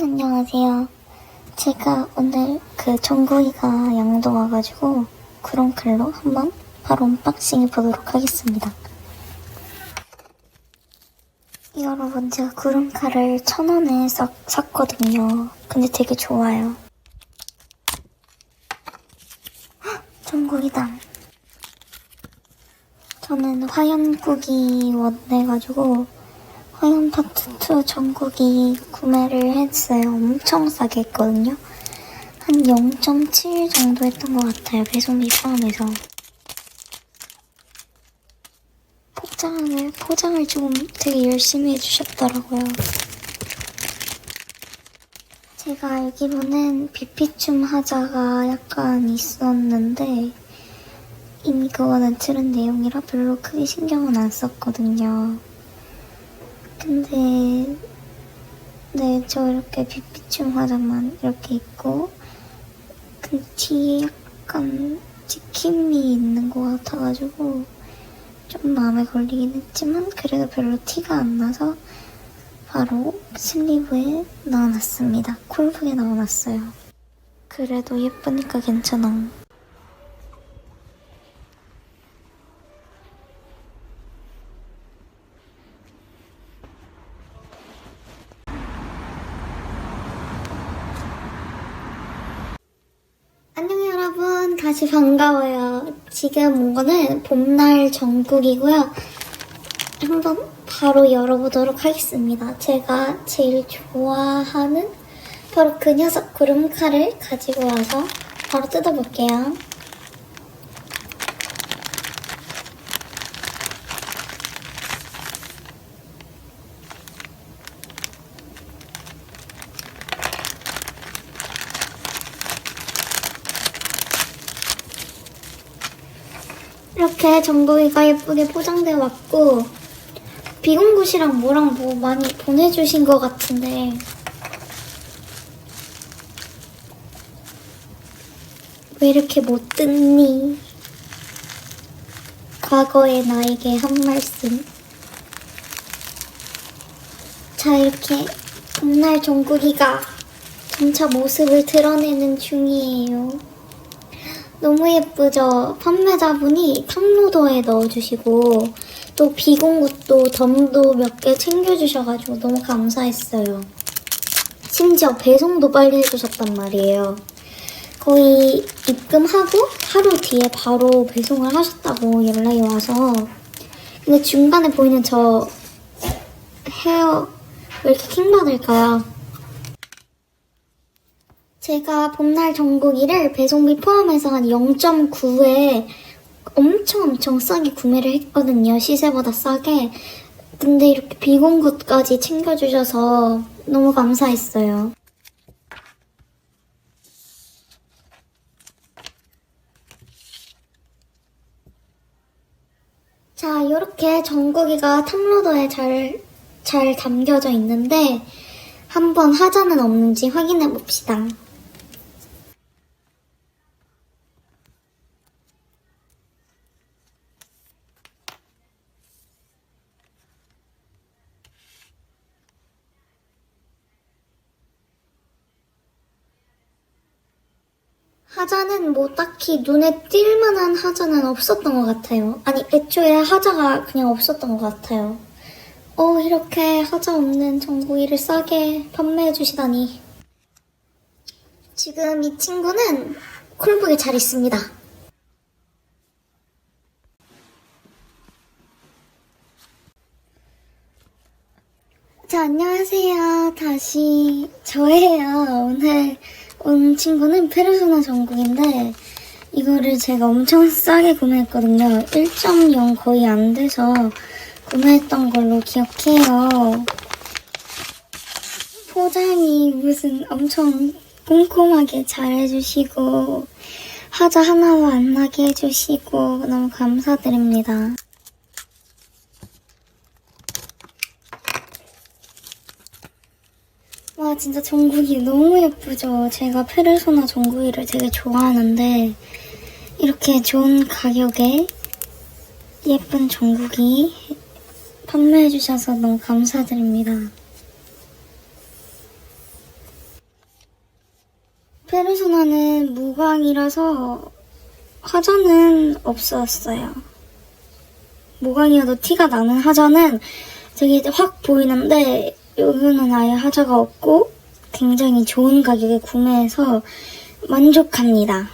안녕하세요. 제가 오늘 그 정국이가 양도 와가지고 그런 글로 한번 바로 언박싱 해 보도록 하겠습니다. 여러분 제가 구름칼을 천 원에 싹 샀거든요. 근데 되게 좋아요. 헉, 정국이다. 저는 화연국이 원해가지고 화연 파트 2 전국이 구매를 했어요. 엄청 싸게 했거든요. 한 0.7 정도 했던 것 같아요. 배송비 포함해서. 포장을, 포장을 좀 되게 열심히 해주셨더라고요. 제가 알기로는 비피춤 하자가 약간 있었는데, 이미 그거는 들은 내용이라 별로 크게 신경은 안 썼거든요. 근데 네, 저 이렇게 빛비춤 화장만 이렇게 입고 그 뒤에 약간 찍힘이 있는 것 같아가지고 좀 마음에 걸리긴 했지만 그래도 별로 티가 안 나서 바로 슬리브에 넣어놨습니다. 콜북에 넣어놨어요. 그래도 예쁘니까 괜찮아. 안녕 여러분 다시 반가워요. 지금 온 거는 봄날 전국이고요. 한번 바로 열어보도록 하겠습니다. 제가 제일 좋아하는 바로 그 녀석 구름칼을 가지고 와서 바로 뜯어볼게요 이렇게 전국이가 예쁘게 포장되어 왔고 비공굿이랑 뭐랑 뭐 많이 보내주신 것 같은데. 왜 이렇게 못 듣니? 과거의 나에게 한 말씀. 자 이렇게 봄날 전국이가 점차 모습을 드러내는 중이에요 너무 예쁘죠? 판매자분이 탑로더에 넣어주시고 또 비공굿도 덤도 몇 개 챙겨주셔가지고 너무 감사했어요. 심지어 배송도 빨리 해주셨단 말이에요. 거의 입금하고 하루 뒤에 바로 배송을 하셨다고 연락이 와서 근데 중간에 보이는 저 헤어 왜 이렇게 킹받을까요? 제가 봄날 전국이를 배송비 포함해서 한 0.9에 엄청 엄청 싸게 구매를 했거든요. 시세보다 싸게. 근데 이렇게 비공굿까지 챙겨주셔서 너무 감사했어요. 자, 이렇게 전국이가 탑로더에 잘, 잘 담겨져 있는데 한번 하자는 없는지 확인해 봅시다. 하자는 뭐 딱히 눈에 띌 만한 하자는 없었던 것 같아요. 아니, 애초에 하자가 그냥 없었던 것 같아요. 어, 이렇게 하자 없는 전구이를 싸게 판매해 주시다니. 지금 이 친구는 콜북에 잘 있습니다. 자, 안녕하세요. 다시 저예요. 오늘 온 친구는 페르소나 전국인데 이거를 제가 엄청 싸게 구매했거든요. 1.0 거의 안 돼서 구매했던 걸로 기억해요. 포장이 무슨 엄청 꼼꼼하게 잘 해주시고 하자 하나도 안 나게 해주시고 너무 감사드립니다. 와 진짜 전국이 너무 예쁘죠. 제가 페르소나 전국이를 되게 좋아하는데 이렇게 좋은 가격에 예쁜 전국이 판매해주셔서 너무 감사드립니다. 페르소나는 무광이라서 화장은 없었어요. 무광이어도 티가 나는 하자는 되게 확 보이는데 여기는 아예 하자가 없고 굉장히 좋은 가격에 구매해서 만족합니다.